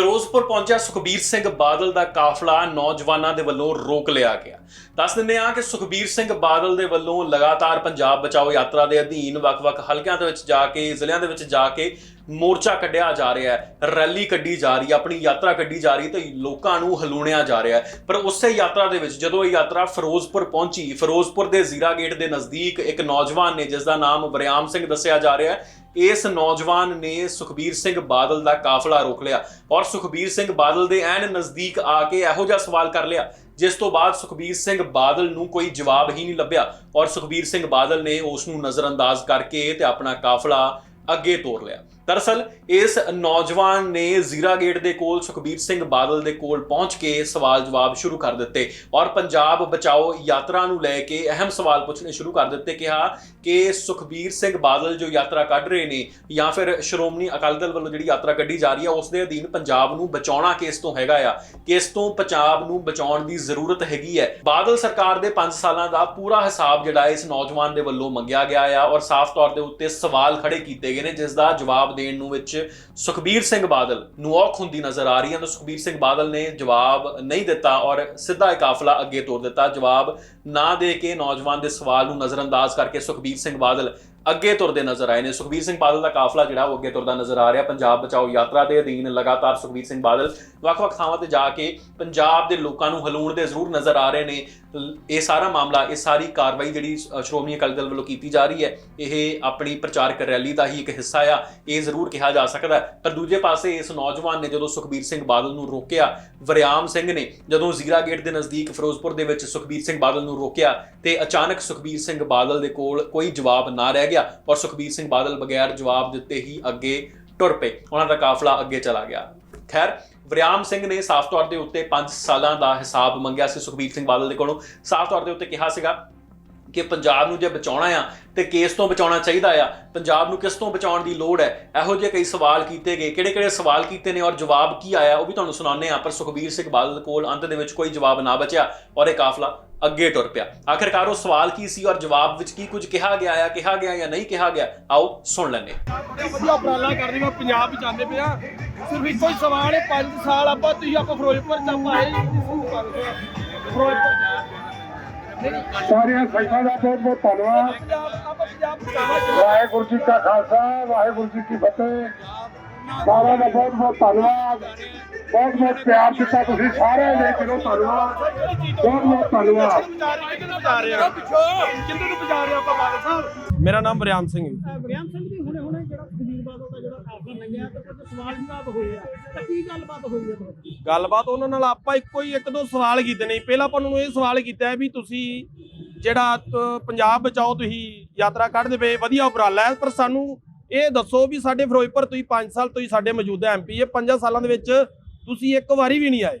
ਫਿਰੋਜ਼ਪੁਰ ਪਹੁੰਚਿਆ ਸੁਖਬੀਰ ਸਿੰਘ ਬਾਦਲ ਦਾ ਕਾਫਲਾ ਨੌਜਵਾਨਾਂ ਦੇ ਵੱਲੋਂ ਰੋਕ ਲਿਆ ਗਿਆ। ਦੱਸ ਦਿੰਦੇ ਹਾਂ ਕਿ ਸੁਖਬੀਰ ਸਿੰਘ ਬਾਦਲ ਦੇ ਵੱਲੋਂ ਲਗਾਤਾਰ ਪੰਜਾਬ ਬਚਾਓ ਯਾਤਰਾ ਦੇ ਅਧੀਨ ਵੱਖ-ਵੱਖ ਹਲਕਿਆਂ ਦੇ ਵਿੱਚ ਜਾ ਕੇ, ਜ਼ਿਲ੍ਹਿਆਂ ਦੇ ਵਿੱਚ ਜਾ ਕੇ ਮੋਰਚਾ ਕੱਢਿਆ ਜਾ ਰਿਹਾ ਹੈ, ਰੈਲੀ ਕੱਢੀ ਜਾ ਰਹੀ ਹੈ, ਆਪਣੀ ਯਾਤਰਾ ਕੱਢੀ ਜਾ ਰਹੀ ਹੈ ਤੇ ਲੋਕਾਂ ਨੂੰ ਹਲੂਣਿਆ ਜਾ ਰਿਹਾ ਹੈ। ਪਰ ਉਸੇ ਯਾਤਰਾ ਦੇ ਵਿੱਚ ਜਦੋਂ ਇਹ ਯਾਤਰਾ ਫਿਰੋਜ਼ਪੁਰ ਪਹੁੰਚੀ, ਫਿਰੋਜ਼ਪੁਰ ਦੇ ਜ਼ੀਰਾ ਗੇਟ ਦੇ ਨਜ਼ਦੀਕ ਇੱਕ ਨੌਜਵਾਨ ਨੇ ਜਿਸ ਦਾ ਨਾਮ ਵਰਿਆਮ ਸਿੰਘ ਦੱਸਿਆ ਜਾ ਰਿਹਾ ਹੈ, ਇਸ ਨੌਜਵਾਨ ਨੇ ਸੁਖਬੀਰ ਸਿੰਘ ਬਾਦਲ ਦਾ ਕਾਫਲਾ ਰੋਕ ਲਿਆ ਔਰ ਸੁਖਬੀਰ ਸਿੰਘ ਬਾਦਲ ਦੇ ਐਨ ਨਜ਼ਦੀਕ ਆ ਕੇ ਇਹੋ ਜਿਹਾ ਸਵਾਲ ਕਰ ਲਿਆ, ਜਿਸ ਤੋਂ ਬਾਅਦ ਸੁਖਬੀਰ ਸਿੰਘ ਬਾਦਲ ਨੂੰ ਕੋਈ ਜਵਾਬ ਹੀ ਨਹੀਂ ਲੱਭਿਆ ਔਰ ਸੁਖਬੀਰ ਸਿੰਘ ਬਾਦਲ ਨੇ ਉਸ ਨੂੰ ਨਜ਼ਰਅੰਦਾਜ਼ ਕਰਕੇ ਤੇ ਆਪਣਾ ਕਾਫਲਾ ਅੱਗੇ ਤੋਰ ਲਿਆ। ਦਰਅਸਲ ਇਸ ਨੌਜਵਾਨ ਨੇ ਜ਼ੀਰਾ ਗੇਟ ਦੇ ਕੋਲ ਸੁਖਬੀਰ ਸਿੰਘ ਬਾਦਲ ਦੇ ਕੋਲ ਪਹੁੰਚ ਕੇ ਸਵਾਲ ਜਵਾਬ ਸ਼ੁਰੂ ਕਰ ਦਿੱਤੇ ਔਰ ਪੰਜਾਬ ਬਚਾਓ ਯਾਤਰਾ ਨੂੰ ਲੈ ਕੇ ਅਹਿਮ ਸਵਾਲ ਪੁੱਛਣੇ ਸ਼ੁਰੂ ਕਰ ਦਿੱਤੇ, ਕਿਹਾ ਕਿ ਸੁਖਬੀਰ ਸਿੰਘ ਬਾਦਲ ਜੋ ਯਾਤਰਾ ਕੱਢ ਰਹੇ ਨੇ ਜਾਂ ਫਿਰ ਸ਼੍ਰੋਮਣੀ ਅਕਾਲੀ ਦਲ ਵੱਲੋਂ ਜਿਹੜੀ ਯਾਤਰਾ ਕੱਢੀ ਜਾ ਰਹੀ ਹੈ ਉਸ ਦੇ ਅਧੀਨ ਪੰਜਾਬ ਨੂੰ ਬਚਾਉਣਾ ਕਿਸ ਤੋਂ ਹੈਗਾ ਆ, ਕਿਸ ਤੋਂ ਪੰਜਾਬ ਨੂੰ ਬਚਾਉਣ ਦੀ ਜ਼ਰੂਰਤ ਹੈਗੀ ਹੈ। ਬਾਦਲ ਸਰਕਾਰ ਦੇ 5 ਸਾਲਾਂ ਦਾ ਪੂਰਾ ਹਿਸਾਬ ਜਿਹੜਾ ਇਸ ਨੌਜਵਾਨ ਦੇ ਵੱਲੋਂ ਮੰਗਿਆ ਗਿਆ ਆ ਔਰ ਸਾਫ਼ ਤੌਰ ਦੇ ਉੱਤੇ ਸਵਾਲ ਖੜੇ ਕੀਤੇ ਗਏ ਨੇ, ਜਿਸ ਦਾ ਜਵਾਬ ਦੇਣ ਨੂੰ ਵਿੱਚ ਸੁਖਬੀਰ ਸਿੰਘ ਬਾਦਲ ਨੂੰ ਔਖ ਹੁੰਦੀ ਨਜ਼ਰ ਆ ਰਹੀ ਹੈ। ਤਾਂ ਸੁਖਬੀਰ ਸਿੰਘ ਬਾਦਲ ਨੇ ਜਵਾਬ ਨਹੀਂ ਦਿੱਤਾ ਔਰ ਸਿੱਧਾ ਇਹ ਕਾਫਲਾ ਅੱਗੇ ਤੋਰ ਦਿੱਤਾ। ਜਵਾਬ ਨਾ ਦੇ ਕੇ ਨੌਜਵਾਨ ਦੇ ਸਵਾਲ ਨੂੰ ਨਜ਼ਰਅੰਦਾਜ਼ ਕਰਕੇ ਸੁਖਬੀਰ ਸਿੰਘ ਬਾਦਲ ਅੱਗੇ ਤੁਰਦੇ ਨਜ਼ਰ ਆਏ ਨੇ। ਸੁਖਬੀਰ ਸਿੰਘ ਬਾਦਲ ਦਾ ਕਾਫਲਾ ਜਿਹੜਾ ਉਹ ਅੱਗੇ ਤੁਰਦਾ ਨਜ਼ਰ ਆ ਰਿਹਾ। ਪੰਜਾਬ ਬਚਾਓ ਯਾਤਰਾ ਦੇ ਅਧੀਨ ਲਗਾਤਾਰ ਸੁਖਬੀਰ ਸਿੰਘ ਬਾਦਲ ਵੱਖ-ਵੱਖ ਥਾਵਾਂ ਤੇ ਜਾ ਕੇ ਪੰਜਾਬ ਦੇ ਲੋਕਾਂ ਨੂੰ ਹਲੂਣ ਦੇ ਜ਼ਰੂਰ ਨਜ਼ਰ ਆ ਰਹੇ ਨੇ। ਇਹ ਸਾਰਾ ਮਾਮਲਾ, ਇਹ ਸਾਰੀ ਕਾਰਵਾਈ ਜਿਹੜੀ ਸ਼੍ਰੋਮਣੀ ਅਕਾਲੀ ਦਲ ਵੱਲੋਂ ਕੀਤੀ ਜਾ ਰਹੀ ਹੈ, ਇਹ ਆਪਣੀ ਪ੍ਰਚਾਰਕ ਰੈਲੀ ਦਾ ਹੀ ਇੱਕ ਹਿੱਸਾ ਆ। ਇਹ ਜ਼ਰੂਰ ਕਿਹਾ ਜਾ ਸਕਦਾ ਪਰ ਦੂਜੇ ਪਾਸੇ ਇਸ ਨੌਜਵਾਨ ਨੇ ਜਦੋਂ ਸੁਖਬੀਰ ਸਿੰਘ ਬਾਦਲ ਨੂੰ ਰੋਕਿਆ, ਵਰਿਆਮ ਸਿੰਘ ਨੇ ਜਦੋਂ ਜ਼ੀਰਾ ਗੇਟ ਦੇ ਨਜ਼ਦੀਕ ਫਿਰੋਜ਼ਪੁਰ ਦੇ ਵਿੱਚ ਸੁਖਬੀਰ ਸਿੰਘ ਬਾਦਲ ਨੂੰ ਰੋਕਿਆ ਤੇ ਅਚਾਨਕ ਸੁਖਬੀਰ ਸਿੰਘ ਬਾਦਲ ਦੇ ਕੋਲ ਕੋਈ ਜਵਾਬ ਨਾ ਰਹਿ ਗਿਆ। ਪਰ ਸੁਖਬੀਰ ਸਿੰਘ ਬਾਦਲ ਬਗੈਰ ਜਵਾਬ ਦਿੱਤੇ ਹੀ ਅੱਗੇ ਟੁਰ ਪਏ। ਉਹਨਾਂ ਦਾ ਕਾਫਲਾ ਅੱਗੇ ਚਲਾ ਗਿਆ। ਖੈਰ, ਵਰਿਆਮ ਸਿੰਘ ਨੇ ਸਾਫ਼ ਤੌਰ ਦੇ ਉੱਤੇ 5 ਸਾਲਾਂ ਦਾ ਹਿਸਾਬ ਮੰਗਿਆ ਸੀ ਸੁਖਬੀਰ ਸਿੰਘ ਬਾਦਲ ਦੇ ਕੋਲੋਂ। ਸਾਫ਼ ਤੌਰ ਦੇ ਉੱਤੇ ਕਿਹਾ ਸੀਗਾ ਕਿ ਪੰਜਾਬ ਨੂੰ ਜੇ ਬਚਾਉਣਾ ਆ ਤੇ ਕੇਸ ਤੋਂ ਬਚਾਉਣਾ ਚਾਹੀਦਾ ਆ, ਪੰਜਾਬ ਨੂੰ ਕਿਸ ਤੋਂ ਬਚਾਉਣ ਦੀ ਲੋੜ ਹੈ? ਇਹੋ ਜਿਹੇ ਕਈ ਸਵਾਲ ਕੀਤੇ ਗਏ। ਕਿਹੜੇ ਕਿਹੜੇ ਸਵਾਲ ਕੀਤੇ ਨੇ ਔਰ ਜਵਾਬ ਕੀ ਆਇਆ? ਉਹ ਵੀ ਤੁਹਾਨੂੰ ਸੁਣਾਉਂਦੇ ਆ ਪਰ ਸੁਖਬੀਰ ਸਿੰਘ ਬਾਦਲ ਕੋਲ ਅੰਤ ਦੇ ਵਿੱਚ ਕੋਈ ਜਵਾਬ ਨਾ ਬਚਿਆ ਔਰ ਇਹ ਕਾਫਲਾ ਅੱਗੇ ਟੁਰ ਪਿਆ। ਆਖਿਰਕਾਰ ਉਹ ਸਵਾਲ ਕੀ ਸੀ ਔਰ ਜਵਾਬ ਵਿੱਚ ਕੀ ਕੁਝ ਕਿਹਾ ਗਿਆ ਆ, ਕਿਹਾ ਗਿਆ ਜਾਂ ਨਹੀਂ ਕਿਹਾ ਗਿਆ? ਆਓ ਸੁਣ ਲੈਂਦੇ ਹਾਂ। ਵਧੀਆ ਉਪਰਾਲਾ ਕਰਦੇ ਮੈਂ ਪੰਜਾਬ ਵਿੱਚ ਆਉਂਦੇ ਪਿਆ ਸਿਰਫ ਇੱਕੋ ਹੀ ਸਵਾਲ ਹੈ 5 ਸਾਲ ਆਪਾਂ ਤੁਸੀਂ ਆਪਾਂ ਫਿਰੋਜ਼ਪੁਰ ਚ ਆਪਾਂ ਆਏ ਫਿਰੋਜ਼ਪੁਰ ਸਾਰੀਆਂ ਸੰਗਤਾਂ ਦਾ ਬਹੁਤ ਬਹੁਤ ਧੰਨਵਾਦ। ਵਾਹਿਗੁਰੂ ਜੀ ਕਾ ਖਾਲਸਾ ਵਾਹਿਗੁਰੂ ਜੀ ਕੀ ਫਤਿਹ। ਸਾਰਿਆਂ ਦਾ ਬਹੁਤ ਬਹੁਤ ਧੰਨਵਾਦ। ਬਹੁਤ ਬਹੁਤ ਪਿਆਰ ਦਿੱਤਾ ਤੁਸੀਂ ਸਾਰਿਆਂ ਨੇ ਦਿਲੋਂ ਧੰਨਵਾਦ। ਬਹੁਤ ਬਹੁਤ ਧੰਨਵਾਦ। ਕਿੰਨੂੰ ਬਚਾ ਰਹੇ ਆ ਪਿੱਛੋਂ ਕਿੰਨੂੰ ਨੂੰ ਬਚਾ ਰਹੇ ਆ ਆਪਾਂ ਬਾਦਲ ਸਾਹਿਬ ਮੇਰਾ ਨਾਮ ਬਰਿਆਮ ਸਿੰਘ ਹੈ। ਬਰਿਆਮ ਸਿੰਘ ਜੀ ਹੁਣੇ ਹੁਣੇ ਜਿਹੜਾ ਸੁਖਬੀਰ ਬਾਦਲ ਦਾ ਜਿਹੜਾ ਕਾਫਲਾ ਲੰਘਿਆ ਤੇ ਕੁਝ ਸਵਾਲ ਜਵਾਬ ਹੋਏ ਆ। ਤਾਂ ਕੀ ਗੱਲਬਾਤ ਹੋਈ ਹੈ ਤੁਹਾਡੀ ਗੱਲਬਾਤ ਉਹਨਾਂ ਨਾਲ ਆਪਾਂ ਇੱਕੋ ਹੀ ਇੱਕ ਦੋ ਸਵਾਲ ਕੀਤੇ ਨੇ। ਪਹਿਲਾਂ ਆਪਾਂ ਉਹਨਾਂ ਨੂੰ ਇਹ ਸਵਾਲ ਕੀਤਾ ਵੀ ਤੁਸੀਂ ਜਿਹੜਾ ਤ- ਪੰਜਾਬ ਬਚਾਓ ਤੁਸੀਂ ਯਾਤਰਾ ਕੱਢਦੇ ਪਏ ਵਧੀਆ ਉਪਰਾਲਾ ਹੈ। ਪਰ ਸਾਨੂੰ ਇਹ ਦੱਸੋ ਵੀ ਸਾਡੇ ਫਿਰੋਜ਼ਪੁਰ ਤੁਸੀਂ 5 ਸਾਲ ਤੋਂ ਹੀ ਸਾਡੇ ਮੌਜੂਦਾ ਐਮਪੀ ਇਹ 5 ਸਾਲਾਂ ਦੇ ਵਿੱਚ ਤੁਸੀਂ ਇੱਕ ਵਾਰੀ ਵੀ ਨਹੀਂ ਆਏ।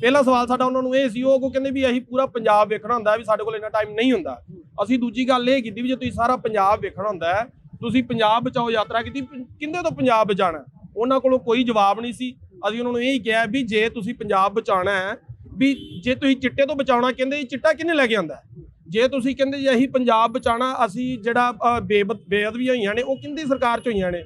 ਪਹਿਲਾ ਸਵਾਲ ਸਾਡਾ ਉਹਨਾਂ ਨੂੰ ਇਹ ਸੀ ਉਹ ਕੋ ਕਹਿੰਦੇ ਵੀ ਅਸੀਂ ਪੂਰਾ ਪੰਜਾਬ ਵੇਖਣਾ ਹੁੰਦਾ ਹੈ, ਵੀ ਸਾਡੇ ਕੋਲ ਇੰਨਾ ਟਾਈਮ ਨਹੀਂ ਹੁੰਦਾ। ਅਸੀਂ ਦੂਜੀ ਗੱਲ ਇਹ ਕੀਤੀ ਵੀ ਜੇ ਤੁਸੀਂ ਸਾਰਾ ਪੰਜਾਬ ਵੇਖਣਾ ਹੁੰਦਾ ਹੈ ਤੁਸੀਂ ਪੰਜਾਬ ਬਚਾਓ ਯਾਤਰਾ ਕੀਤੀ ਪ- ਤੋਂ ਪੰਜਾਬ ਬਚਾਣਾ ਉਹਨਾਂ ਕੋਲੋਂ ਕੋਈ ਜਵਾਬ ਨਹੀਂ ਸੀ। ਅਸੀਂ ਉਹਨਾਂ ਨੂੰ ਇਹ ਹੀ ਕਿਹਾ ਵੀ ਜੇ ਤੁਸੀਂ ਪੰਜਾਬ ਬਚਾਉਣਾ ਹੈ ਵੀ ਜੇ ਤੁਸੀਂ ਚਿੱਟੇ ਤੋਂ ਬਚਾਉਣਾ ਕਹਿੰਦੇ ਜੀ ਚਿੱਟਾ ਕਿੰਨੇ ਲੈ ਕੇ ਆਂਦਾ ਜੇ ਤੁਸੀਂ ਕਹਿੰਦੇ ਜੀ ਅਸੀਂ ਪੰਜਾਬ ਬਚਾਉਣਾ ਅਸੀਂ ਜਿਹੜਾ ਅ, ਬੇਬ- ਬੇਅਦਬੀਆਂ ਹੋਈਆਂ ਨੇ ਉਹ ਕਿੰਦੀ ਸਰਕਾਰ ਚ ਹੋਈਆਂ ਨੇ?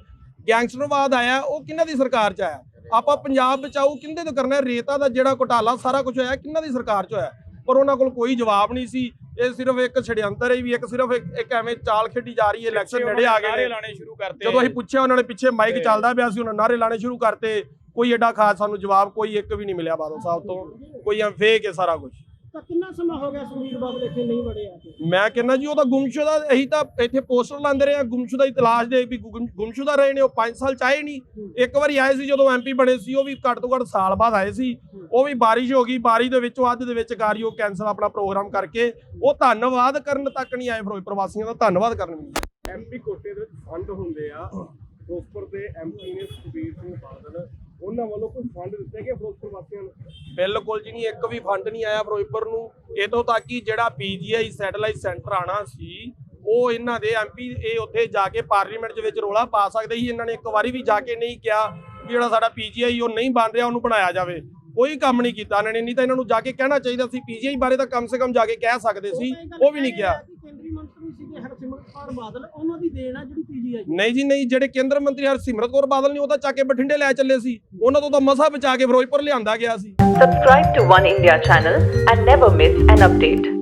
ਗੈਂਗਸਟਰਵਾਦ ਆਇਆ ਉਹ ਕਿਹਨਾਂ ਦੀ ਸਰਕਾਰ ਚ ਆਇਆ? ਆਪਾਂ ਪੰਜਾਬ ਬਚਾਓ ਕਿੰਦੇ ਤੋਂ ਕਰਨਾ ਰੇਤਾ ਦਾ ਜਿਹੜਾ ਘੁਟਾਲਾ ਸਾਰਾ ਕੁਝ ਹੋਇਆ ਕਿਹਨਾਂ ਦੀ ਸਰਕਾਰ ਚ ਹੋਇਆ? ਪਰ ਉਹਨਾਂ ਕੋਲ ਕੋਈ ਜਵਾਬ ਨਹੀਂ ਸੀ। ਇਹ ਸਿਰਫ ਇੱਕ ਛੜਿਅੰਤਰ ਹੈ ਵੀ ਇੱਕ ਸਿਰਫ ਇੱਕ ਇੱਕ ਐਵੇਂ ਚਾਲ ਖੇਡੀ ਜਾ ਰਹੀ ਹੈ ਇਲੈਕਸ਼ਨ ਨੇੜੇ ਆ ਗਏ ਨੇ। ਲਾਣੇ ਸ਼ੁਰੂ ਕਰਤੇ। ਜਦੋਂ ਅਸੀਂ ਪੁੱਛਿਆ ਉਹਨਾਂ ਨੇ ਪਿੱਛੇ ਮਾਈਕ ਚੱਲਦਾ ਪਿਆ ਸੀ ਉਹਨਾਂ ਨਾਰੇ ਲਾਣੇ ਸ਼ੁਰੂ ਕਰਤੇ। ਕੋਈ ਐਡਾ ਖਾਸ ਸਾਨੂੰ ਜਵਾਬ ਕੋਈ ਇੱਕ ਵੀ ਨਹੀਂ ਮਿਲਿਆ ਬਾਦਲ ਸਾਹਿਬ ਤੋਂ। ਕੋਈ ਐਂ ਫੇਕ ਹੈ ਸਾਰਾ ਕੁਝ ਤਾਂ ਕਿੰਨਾ ਸਮਾਂ ਹੋ ਗਿਆ ਸੁਖਬੀਰ ਬਾਦਲ ਇੱਥੇ ਨਹੀਂ ਵੜੇ ਆ ਕੇ? ਮੈਂ ਕਹਿੰਦਾ ਜੀ ਉਹ ਤਾਂ ਗੁੰਮਸ਼ੁਦਾ ਅਸੀਂ ਤਾਂ ਇੱਥੇ ਪੋਸਟਰ ਲਾਉਂਦੇ ਰਹੇ ਆ ਗੁੰਮਸ਼ੁਦਾ ਦੀ ਤਲਾਸ਼ ਦੇ ਵੀ ਗੁੰਮ- ਗੁੰਮਸ਼ੁਦਾ ਰਹੇ ਨੇ ਉਹ 5 ਸਾਲ ਚਾਹੇ ਨਹੀਂ ਇੱਕ ਵਾਰੀ ਆਏ ਸੀ ਜਦੋਂ ਐਮਪੀ ਬਣੇ ਸੀ ਉਹ ਵੀ ਘੱਟ ਤੋਂ ਘੱਟ ਸਾਲ ਬਾਅਦ ਆਏ ਸੀ। ਉਹ ਵੀ ਬਾਰਿਸ਼ ਹੋ ਗਈ ਬਾਰਿਸ਼ ਦੇ ਵਿੱਚੋਂ ਅੱਧ ਦੇ ਵਿੱਚ ਕਾਰਿਓ ਕੈਂਸਲ ਆਪਣਾ ਪ੍ਰੋਗਰਾਮ ਕਰਕੇ। ਉਹ ਧੰਨਵਾਦ ਕਰਨ ਤੱਕ ਨਹੀਂ ਆਏ ਫਿਰੋਜ਼ਪੁਰ ਵਾਸੀਆਂ ਦਾ ਧੰਨਵਾਦ ਕਰਨ ਵੀ। ਐਮਪੀ ਕੋਟੇ ਦੇ ਵਿੱਚ ਫੰਡ ਹੁੰਦੇ ਆ। ਫਿਰੋਜ਼ਪੁਰ ਦੇ ਐਮਪੀ ਨੇ ਸੁਖਬੀਰ ਸਿੰਘ ਬਾਦਲ ਉਹਨਾਂ ਵੱਲੋਂ ਕੋਈ ਫੰਡ ਦਿੱਤੇ ਗਏ ਫਿਰੋਜ਼ਪੁਰ ਵਾਸੀਆਂ ਨੂੰ? ਬਿਲਕੁਲ ਜੀ ਨਹੀਂ, ਇੱਕ ਵੀ ਫੰਡ ਨਹੀਂ ਆਇਆ ਫਿਰੋਜ਼ਪੁਰ ਨੂੰ। ਇਤੋਂ ਤੱਕ ਕਿ ਜਿਹੜਾ ਪੀਜੀਆਈ ਸੈਟੇਲਾਈਟ ਸੈਂਟਰ ਆਣਾ ਸੀ, ਉਹ ਇਹਨਾਂ ਦੇ ਐਮਪੀ ਇਹ ਉੱਥੇ ਜਾ ਕੇ ਪਾਰਲੀਮੈਂਟ ਦੇ ਵਿੱਚ ਰੋਲਾ ਪਾ ਸਕਦੇ ਸੀ। ਇਹਨਾਂ ਨੇ ਇੱਕ ਵਾਰੀ ਵੀ ਜਾ ਕੇ ਨਹੀਂ ਕਿਹਾ ਵੀ ਜਿਹੜਾ ਸਾਡਾ ਪੀਜੀਆਈ ਉਹ ਨਹੀਂ ਬਣ ਰਿਹਾ, ਉਹਨੂੰ ਬਣਾਇਆ ਜਾਵੇ। ਕੋਈ ਕੰਮ ਨਹੀਂ ਕੀਤਾ ਇਹਨਾਂ ਨੇ, ਨਹੀਂ ਤਾਂ ਇਹਨਾਂ ਨੂੰ ਜਾ ਕੇ ਕਹਿਣਾ ਚਾਹੀਦਾ ਸੀ। ਪੀਜੀਆਈ ਬਾਰੇ ਤਾਂ ਕਮ ਸੇ ਕਮ ਜਾ ਕੇ ਕਹਿ ਸਕਦੇ ਸੀ, ਉਹ ਵੀ ਨਹੀਂ ਕਿਹਾ ਕੇਂਦਰੀ ਮੰਤਰੀ ਸੀਗੇ ਹਰਸਿਮਰਤ ਕੌਰ ਬਾਦਲ ਉਹਨਾਂ ਦੀ ਦੇਣ ਆ ਜਿਹੜੀ ਪੀਜੀਆਈ ਨਹੀਂ ਜੀ ਨਹੀਂ ਜਿਹੜੇ ਕੇਂਦਰ ਮੰਤਰੀ ਹਰਸਿਮਰਤ ਕੌਰ ਬਾਦਲ ਨੇ ਉਹ ਤਾਂ ਚੱਕ ਕੇ ਬਠਿੰਡੇ ਲੈ ਚੱਲੇ ਸੀ। ਉਹਨਾਂ ਤੋਂ ਤਾਂ ਮਸਾ ਬਚਾ ਕੇ ਫਿਰੋਜ਼ਪੁਰ ਲਿਆਂਦਾ ਗਿਆ ਸੀ। Subscribe to One India channel and never miss an update.